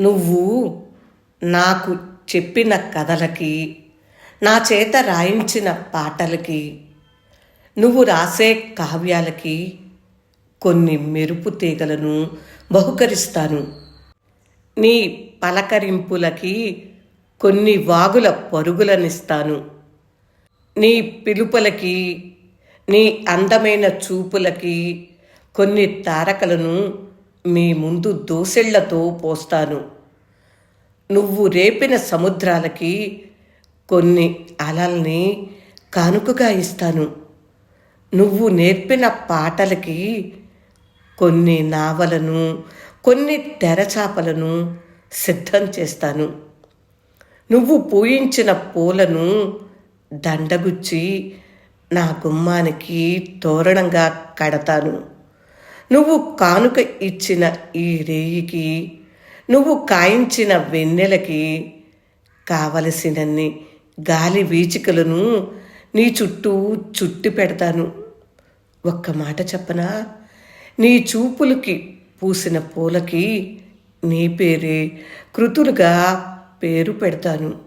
నువ్వు నాకు చెప్పిన కథలకి నా చేత రాయించిన పాటలకి నువ్వు రాసే కావ్యాలకి కొన్ని మెరుపు తీగలను బహుకరిస్తాను. నీ పలకరింపులకి కొన్ని వాగుల పరుగులనిస్తాను. నీ పిలుపులకి నీ అందమైన చూపులకి కొన్ని తారకలను మీ ముందు దోసెళ్ళతో పోస్తాను. నువ్వు రేపిన సముద్రాలకి కొన్ని అలల్ని కానుకగా ఇస్తాను. నువ్వు నేర్పిన పాటలకి కొన్ని నావలను కొన్ని తెరచాపలను సిద్ధం చేస్తాను. నువ్వు పూయించిన పూలను దండగుచ్చి నా గుమ్మానికి తోరణంగా కడతాను. నువ్వు కానుక ఇచ్చిన ఈ రేయికి నువ్వు కాయించిన వెన్నెలకి కావలసినన్ని గాలి వీచికలను నీ చుట్టూ చుట్టి పెడతాను. ఒక్క మాట చెప్పనా? నీ చూపులకి పూసిన పూలకి నీ పేరే కృతులుగా పేరు పెడతాను.